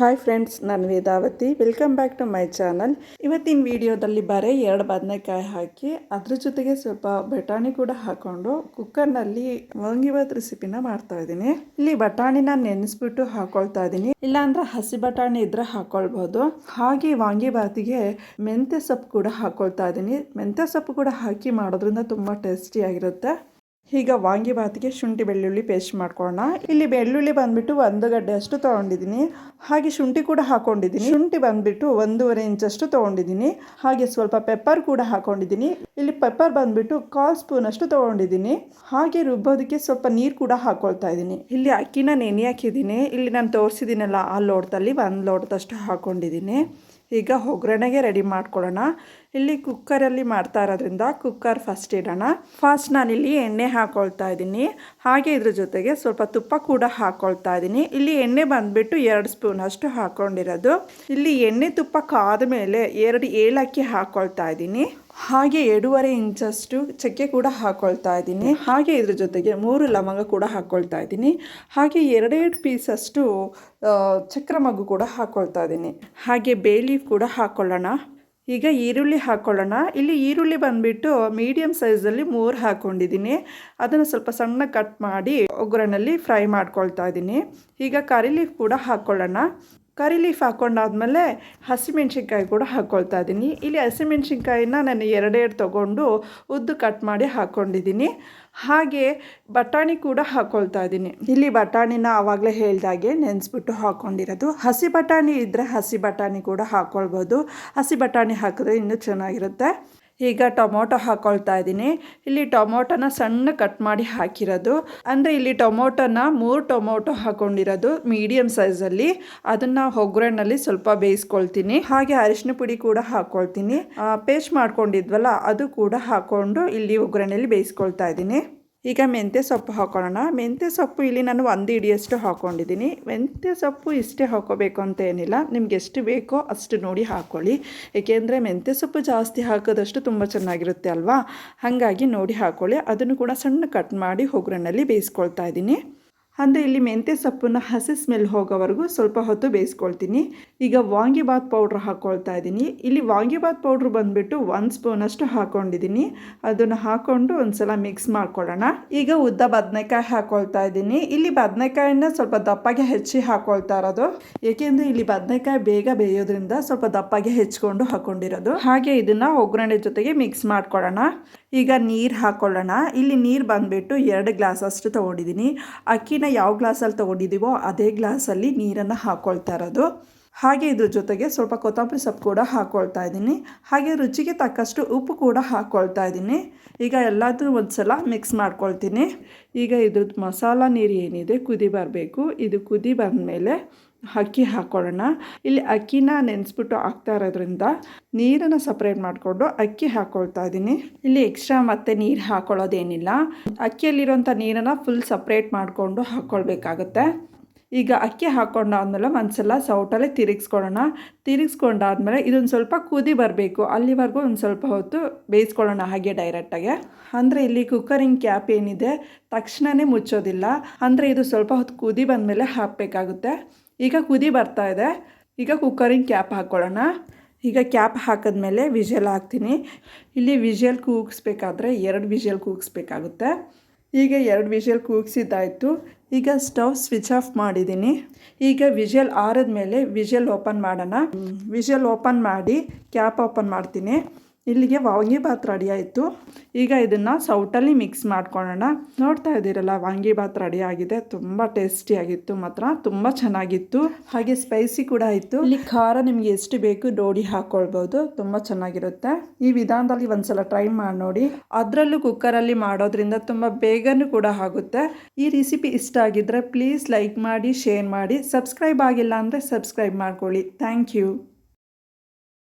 Hi friends, ನಾನು Vedavathi. Welcome back to my channel ಇವತ್ತಿನ ವಿಡಿಯೋದಲ್ಲಿ ಬರೀ ಎರಡು ಬದನೆಕಾಯಿ ಹಾಕಿ, ಅದ್ರ ಜೊತೆಗೆ ಸ್ವಲ್ಪ ಬಟಾಣಿ ಕೂಡ ಹಾಕೊಂಡು ಕುಕ್ಕರ್ನಲ್ಲಿ ವಾಂಗಿಬಾತ್ ರೆಸಿಪಿನ ಮಾಡ್ತಾ ಇದ್ದೀನಿ. ಇಲ್ಲಿ ಬಟಾಣಿನ ನೆನೆಸ್ಬಿಟ್ಟು ಹಾಕೊಳ್ತಾ ಇದ್ದೀನಿ. ಇಲ್ಲಾಂದ್ರೆ ಹಸಿ ಬಟಾಣಿ ಇದ್ರೆ ಹಾಕೊಳ್ಬೋದು. ಹಾಗೆ ವಾಂಗಿಬಾತಿಗೆ ಮೆಂತ್ಯ ಸೊಪ್ಪು ಕೂಡ ಹಾಕೊಳ್ತಾ ಇದ್ದೀನಿ. ಮೆಂತ್ಯ ಸೊಪ್ಪು ಕೂಡ ಹಾಕಿ ಮಾಡೋದ್ರಿಂದ ತುಂಬ ಟೇಸ್ಟಿಯಾಗಿರುತ್ತೆ ಈಗ ವಾಂಗಿಭಾತಿಗೆ ಶುಂಠಿ ಬೆಳ್ಳುಳ್ಳಿ ಪೇಸ್ಟ್ ಮಾಡ್ಕೊಳ್ಳೋಣ ಇಲ್ಲಿ ಬೆಳ್ಳುಳ್ಳಿ ಬಂದ್ಬಿಟ್ಟು ಒಂದು ಗಡ್ಡೆ ಅಷ್ಟು ತೊಗೊಂಡಿದ್ದೀನಿ. ಹಾಗೆ ಶುಂಠಿ ಕೂಡ ಹಾಕೊಂಡಿದ್ದೀನಿ. ಶುಂಠಿ ಬಂದ್ಬಿಟ್ಟು ಒಂದೂವರೆ ಇಂಚಷ್ಟು ತೊಗೊಂಡಿದ್ದೀನಿ. ಹಾಗೆ ಸ್ವಲ್ಪ ಪೆಪ್ಪರ್ ಕೂಡ ಹಾಕೊಂಡಿದ್ದೀನಿ. ಇಲ್ಲಿ ಪೆಪ್ಪರ್ ಬಂದ್ಬಿಟ್ಟು ಕಾಲ್ ಸ್ಪೂನ್ ಅಷ್ಟು ತೊಗೊಂಡಿದ್ದೀನಿ. ಹಾಗೆ ರುಬ್ಬೋದಕ್ಕೆ ಸ್ವಲ್ಪ ನೀರು ಕೂಡ ಹಾಕೊಳ್ತಾ ಇದ್ದೀನಿ. ಇಲ್ಲಿ ಅಕ್ಕಿನ ನೆನೆ ಹಾಕಿದ್ದೀನಿ. ಇಲ್ಲಿ ನಾನು ತೋರಿಸಿದ್ದೀನಲ್ಲ ಆ ಲೋಟದಲ್ಲಿ, ಒಂದು ಲೋಟದಷ್ಟು ಹಾಕೊಂಡಿದ್ದೀನಿ. ಈಗ ಒಗ್ಗರಣೆಗೆ ರೆಡಿ ಮಾಡ್ಕೊಳ್ಳೋಣ. ಇಲ್ಲಿ ಕುಕ್ಕರಲ್ಲಿ ಮಾಡ್ತಾ ಇರೋದ್ರಿಂದ ಕುಕ್ಕರ್ ಫಸ್ಟ್ ಇಡೋಣ. ಫಸ್ಟ್ ನಾನಿಲ್ಲಿ ಎಣ್ಣೆ ಹಾಕೊಳ್ತಾ ಇದ್ದೀನಿ. ಹಾಗೆ ಇದ್ರ ಜೊತೆಗೆ ಸ್ವಲ್ಪ ತುಪ್ಪ ಕೂಡ ಹಾಕ್ಕೊಳ್ತಾ ಇದ್ದೀನಿ. ಇಲ್ಲಿ ಎಣ್ಣೆ ಬಂದುಬಿಟ್ಟು ಎರಡು ಸ್ಪೂನ್ ಅಷ್ಟು ಹಾಕ್ಕೊಂಡಿರೋದು ಇಲ್ಲಿ ಎಣ್ಣೆ ತುಪ್ಪ ಕಾದ ಮೇಲೆ ಎರಡು ಏಲಕ್ಕಿ ಹಾಕ್ಕೊಳ್ತಾ ಇದ್ದೀನಿ. ಹಾಗೆ ಎರಡೂವರೆ ಇಂಚಷ್ಟು ಚಕ್ಕೆ ಕೂಡ ಹಾಕ್ಕೊಳ್ತಾ ಇದ್ದೀನಿ. ಹಾಗೆ ಇದ್ರ ಜೊತೆಗೆ ಮೂರು ಲವಂಗ ಕೂಡ ಹಾಕ್ಕೊಳ್ತಾ ಇದ್ದೀನಿ. ಹಾಗೆ ಎರಡೆರಡು ಪೀಸಷ್ಟು ಚಕ್ರ ಮಗು ಕೂಡ ಹಾಕ್ಕೊಳ್ತಾ ಇದ್ದೀನಿ. ಹಾಗೆ ಬೇಲೀಫ್ ಕೂಡ ಹಾಕ್ಕೊಳ್ಳೋಣ ಈಗ ಈರುಳ್ಳಿ ಹಾಕ್ಕೊಳ್ಳೋಣ ಇಲ್ಲಿ ಈರುಳ್ಳಿ ಬಂದುಬಿಟ್ಟು ಮೀಡಿಯಮ್ ಸೈಜಲ್ಲಿ ಮೂರು ಹಾಕ್ಕೊಂಡಿದ್ದೀನಿ ಅದನ್ನು ಸ್ವಲ್ಪ ಸಣ್ಣ ಕಟ್ ಮಾಡಿ ಒಗ್ಗರಣೆಯಲ್ಲಿ ಫ್ರೈ ಮಾಡ್ಕೊಳ್ತಾ ಇದ್ದೀನಿ. ಈಗ ಕರಿ ಲೀಫ್ ಕೂಡ ಹಾಕ್ಕೊಳ್ಳೋಣ ಕರಿ ಲೀಫ್ ಹಾಕ್ಕೊಂಡಾದ್ಮೇಲೆ ಹಸಿಮೆಣ್ಸಿನ್ಕಾಯಿ ಕೂಡ ಹಾಕ್ಕೊಳ್ತಾ ಇದ್ದೀನಿ. ಇಲ್ಲಿ ಹಸಿಮೆಣ್ಸಿನ್ಕಾಯಿನ ನಾನು ಎರಡೆರಡು ತೊಗೊಂಡು ಉದ್ದು ಕಟ್ ಮಾಡಿ ಹಾಕ್ಕೊಂಡಿದ್ದೀನಿ ಹಾಗೆ ಬಟಾಣಿ ಕೂಡ ಹಾಕ್ಕೊಳ್ತಾ ಇದ್ದೀನಿ. ಇಲ್ಲಿ ಬಟಾಣಿನ ಆವಾಗಲೇ ಹೇಳ್ದಾಗೆ ನೆನೆಸ್ಬಿಟ್ಟು ಹಾಕ್ಕೊಂಡಿರೋದು ಹಸಿ ಬಟಾಣಿ ಇದ್ದರೆ ಹಸಿ ಬಟಾಣಿ ಕೂಡ ಹಾಕ್ಕೊಳ್ಬೋದು ಹಸಿ ಬಟಾಣಿ ಹಾಕಿದ್ರೆ ಇನ್ನೂ ಚೆನ್ನಾಗಿರುತ್ತೆ. ಈಗ ಟೊಮೊಟೊ ಹಾಕ್ಕೊಳ್ತಾ ಇದ್ದೀನಿ. ಇಲ್ಲಿ ಟೊಮೊಟೊನ ಸಣ್ಣ ಕಟ್ ಮಾಡಿ ಹಾಕಿರೋದು. ಅಂದರೆ ಇಲ್ಲಿ ಟೊಮೊಟೊನ ಮೂರು ಟೊಮೊಟೊ ಹಾಕೊಂಡಿರೋದು ಮೀಡಿಯಮ್ ಸೈಜಲ್ಲಿ. ಅದನ್ನು ಒಗ್ಗರಣೆಯಲ್ಲಿ ಸ್ವಲ್ಪ ಬೇಯಿಸ್ಕೊಳ್ತೀನಿ. ಹಾಗೆ ಅರಿಶಿನ ಪುಡಿ ಕೂಡ ಹಾಕ್ಕೊಳ್ತೀನಿ ಪೇಸ್ಟ್ ಮಾಡ್ಕೊಂಡಿದ್ವಲ್ಲ, ಅದು ಕೂಡ ಹಾಕ್ಕೊಂಡು ಇಲ್ಲಿ ಒಗ್ಗರಣೆಯಲ್ಲಿ ಬೇಯಿಸ್ಕೊಳ್ತಾ ಇದ್ದೀನಿ. ಈಗ ಮೆಂತ್ಯ ಸೊಪ್ಪು ಹಾಕೊಳ್ಳೋಣ ಮೆಂತ್ಯ ಸೊಪ್ಪು ಇಲ್ಲಿ ನಾನು ಒಂದು ಇಡಿಯಷ್ಟು ಹಾಕ್ಕೊಂಡಿದ್ದೀನಿ ಮೆಂತ್ಯ ಸೊಪ್ಪು ಇಷ್ಟೇ ಹಾಕೋಬೇಕು ಅಂತ ಏನಿಲ್ಲ. ನಿಮ್ಗೆ ಎಷ್ಟು ಬೇಕೋ ಅಷ್ಟು ನೋಡಿ ಹಾಕ್ಕೊಳ್ಳಿ ಏಕೆಂದರೆ ಮೆಂತ್ಯ ಸೊಪ್ಪು ಜಾಸ್ತಿ ಹಾಕೋದಷ್ಟು ತುಂಬ ಚೆನ್ನಾಗಿರುತ್ತೆ ಅಲ್ವಾ? ಹಾಗಾಗಿ ನೋಡಿ ಹಾಕ್ಕೊಳ್ಳಿ ಅದನ್ನು ಕೂಡ ಸಣ್ಣ ಕಟ್ ಮಾಡಿ ಒಗ್ಗರಣೆಯಲ್ಲಿ ಬೇಯಿಸ್ಕೊಳ್ತಾ ಇದ್ದೀನಿ. ಅಂದರೆ ಇಲ್ಲಿ ಮೆಂತ್ಯ ಸೊಪ್ಪನ್ನ ಹಸಿ ಸ್ಮೆಲ್ ಹೋಗೋವರೆಗೂ ಸ್ವಲ್ಪ ಹೊತ್ತು ಬೇಯಿಸ್ಕೊಳ್ತೀನಿ. ಈಗ ವಾಂಗಿಬಾತ್ ಪೌಡ್ರ್ ಹಾಕ್ಕೊಳ್ತಾ ಇದ್ದೀನಿ ಇಲ್ಲಿ ವಾಂಗಿಬಾತ್ ಪೌಡ್ರ್ ಬಂದುಬಿಟ್ಟು ಒಂದು ಸ್ಪೂನಷ್ಟು ಹಾಕ್ಕೊಂಡಿದ್ದೀನಿ ಅದನ್ನು ಹಾಕ್ಕೊಂಡು ಒಂದು ಸಲ ಮಿಕ್ಸ್ ಮಾಡ್ಕೊಳ್ಳೋಣ. ಈಗ ಉದ್ದ ಬದನೆಕಾಯಿ ಹಾಕ್ಕೊಳ್ತಾ ಇದ್ದೀನಿ ಇಲ್ಲಿ ಬದನೆಕಾಯಿನ ಸ್ವಲ್ಪ ದಪ್ಪಗೆ ಹೆಚ್ಚಿ ಹಾಕ್ಕೊಳ್ತಾ ಇರೋದು. ಏಕೆಂದರೆ ಇಲ್ಲಿ ಬದನೆಕಾಯಿ ಬೇಗ ಬೇಯೋದ್ರಿಂದ ಸ್ವಲ್ಪ ದಪ್ಪಗೆ ಹೆಚ್ಚಿಕೊಂಡು ಹಾಕ್ಕೊಂಡಿರೋದು ಹಾಗೆ ಇದನ್ನು ಒಗ್ಗರಣೆ ಜೊತೆಗೆ ಮಿಕ್ಸ್ ಮಾಡ್ಕೊಳ್ಳೋಣ. ಈಗ ನೀರು ಹಾಕ್ಕೊಳ್ಳೋಣ ಇಲ್ಲಿ ನೀರು ಬಂದುಬಿಟ್ಟು ಎರಡು ಗ್ಲಾಸ್ ಅಷ್ಟು ತೊಗೊಂಡಿದ್ದೀನಿ ಅಕ್ಕಿನ ಯಾವ ಗ್ಲಾಸಲ್ಲಿ ತೊಗೊಂಡಿದ್ದೀವೋ ಅದೇ ಗ್ಲಾಸಲ್ಲಿ ನೀರನ್ನು ಹಾಕ್ಕೊಳ್ತಾ ಇರೋದು. ಹಾಗೆ ಇದ್ರ ಜೊತೆಗೆ ಸ್ವಲ್ಪ ಕೊತ್ತಂಬರಿ ಸೊಪ್ಪು ಕೂಡ ಹಾಕ್ಕೊಳ್ತಾ ಇದ್ದೀನಿ. ಹಾಗೆ ರುಚಿಗೆ ತಕ್ಕಷ್ಟು ಉಪ್ಪು ಕೂಡ ಹಾಕ್ಕೊಳ್ತಾ ಇದ್ದೀನಿ. ಈಗ ಎಲ್ಲದೂ ಒಂದು ಸಲ ಮಿಕ್ಸ್ ಮಾಡ್ಕೊಳ್ತೀನಿ. ಈಗ ಇದ್ರದ್ದು ಮಸಾಲ ನೀರು ಏನಿದೆ ಕುದಿ ಬರಬೇಕು. ಇದು ಕುದಿ ಬಂದಮೇಲೆ ಅಕ್ಕಿ ಹಾಕ್ಕೊಳ್ಳೋಣ ಇಲ್ಲಿ ಅಕ್ಕಿನ ನೆನೆಸ್ಬಿಟ್ಟು ಹಾಕ್ತಾ ಇರೋದ್ರಿಂದ ನೀರನ್ನು ಸಪ್ರೇಟ್ ಮಾಡಿಕೊಂಡು ಅಕ್ಕಿ ಹಾಕ್ಕೊಳ್ತಾ ಇದ್ದೀನಿ. ಇಲ್ಲಿ ಎಕ್ಸ್ಟ್ರಾ ಮತ್ತೆ ನೀರು ಹಾಕ್ಕೊಳ್ಳೋದೇನಿಲ್ಲ ಅಕ್ಕಿಯಲ್ಲಿರೋಂಥ ನೀರನ್ನು ಫುಲ್ ಸಪ್ರೇಟ್ ಮಾಡಿಕೊಂಡು ಹಾಕ್ಕೊಳ್ಬೇಕಾಗತ್ತೆ ಈಗ ಅಕ್ಕಿ ಹಾಕ್ಕೊಂಡಾದ್ಮೇಲೆ ಒಂದ್ಸಲ ಸೌಟಲ್ಲಿ ತಿರುಗಿಸ್ಕೊಳ್ಳೋಣ. ತಿರುಗಿಸ್ಕೊಂಡಾದ್ಮೇಲೆ ಇದೊಂದು ಸ್ವಲ್ಪ ಕುದಿ ಬರಬೇಕು. ಅಲ್ಲಿವರೆಗೂ ಒಂದು ಸ್ವಲ್ಪ ಹೊತ್ತು ಬೇಯಿಸ್ಕೊಳ್ಳೋಣ ಹಾಗೆ ಡೈರೆಕ್ಟಾಗೆ ಅಂದರೆ ಇಲ್ಲಿ ಕುಕ್ಕರಿಂಗ್ ಕ್ಯಾಪ್ ಏನಿದೆ ತಕ್ಷಣವೇ ಮುಚ್ಚೋದಿಲ್ಲ. ಅಂದರೆ ಇದು ಸ್ವಲ್ಪ ಹೊತ್ತು ಕುದಿ ಬಂದಮೇಲೆ ಹಾಕಬೇಕಾಗುತ್ತೆ. ಈಗ ಕುದಿ ಬರ್ತಾ ಇದೆ. ಈಗ ಕುಕ್ಕರಿಂಗ್ ಕ್ಯಾಪ್ ಹಾಕ್ಕೊಳ್ಳೋಣ ಈಗ ಕ್ಯಾಪ್ ಹಾಕಿದ್ಮೇಲೆ ವಿಷಲ್ ಹಾಕ್ತೀನಿ. ಇಲ್ಲಿ ವಿಷಲ್ ಕೂಗಿಸ್ಬೇಕಾದ್ರೆ ಎರಡು ವಿಷಲ್ ಕೂಗಿಸ್ಬೇಕಾಗುತ್ತೆ. ಈಗ ಎರಡು ವಿಷಲ್ ಕೂಗಿಸಿದ್ದಾಯಿತು. ಈಗ ಸ್ಟವ್ ಸ್ವಿಚ್ ಆಫ್ ಮಾಡಿದ್ದೀನಿ. ಈಗ ವಿಷಲ್ ಆರಿದ್ಮೇಲೆ ವಿಷಲ್ ಓಪನ್ ಮಾಡೋಣ. ವಿಷಲ್ ಓಪನ್ ಮಾಡಿ, ಕ್ಯಾಪ್ ಓಪನ್ ಮಾಡ್ತೀನಿ. ಇಲ್ಲಿಗೆ ವಾಂಗಿಭಾತ್ ರೆಡಿ ಆಯಿತು. ಈಗ ಇದನ್ನು ಸೌಟಲ್ಲಿ ಮಿಕ್ಸ್ ಮಾಡ್ಕೊಳ್ಳೋಣ ನೋಡ್ತಾ ಇದ್ದೀರಲ್ಲ ವಾಂಗಿಭಾತ್ ರೆಡಿ ಆಗಿದೆ. ತುಂಬ ಟೇಸ್ಟಿಯಾಗಿತ್ತು ಮಾತ್ರ, ತುಂಬ ಚೆನ್ನಾಗಿತ್ತು. ಹಾಗೆ ಸ್ಪೈಸಿ ಕೂಡ ಆಯಿತು. ಇಲ್ಲಿ ಖಾರ ನಿಮಗೆ ಎಷ್ಟು ಬೇಕು ನೋಡಿ ಹಾಕ್ಕೊಳ್ಬೋದು ತುಂಬ ಚೆನ್ನಾಗಿರುತ್ತೆ. ಈ ವಿಧಾನದಲ್ಲಿ ಒಂದ್ಸಲ ಟ್ರೈ ಮಾಡಿ ನೋಡಿ. ಅದರಲ್ಲೂ ಕುಕ್ಕರಲ್ಲಿ ಮಾಡೋದ್ರಿಂದ ತುಂಬ ಬೇಗನೂ ಕೂಡ ಆಗುತ್ತೆ. ಈ ರೆಸಿಪಿ ಇಷ್ಟ ಆಗಿದ್ರೆ ಪ್ಲೀಸ್ ಲೈಕ್ ಮಾಡಿ ಶೇರ್ ಮಾಡಿ. ಸಬ್ಸ್ಕ್ರೈಬ್ ಆಗಿಲ್ಲ ಅಂದರೆ ಸಬ್ಸ್ಕ್ರೈಬ್ ಮಾಡ್ಕೊಳ್ಳಿ. Thank you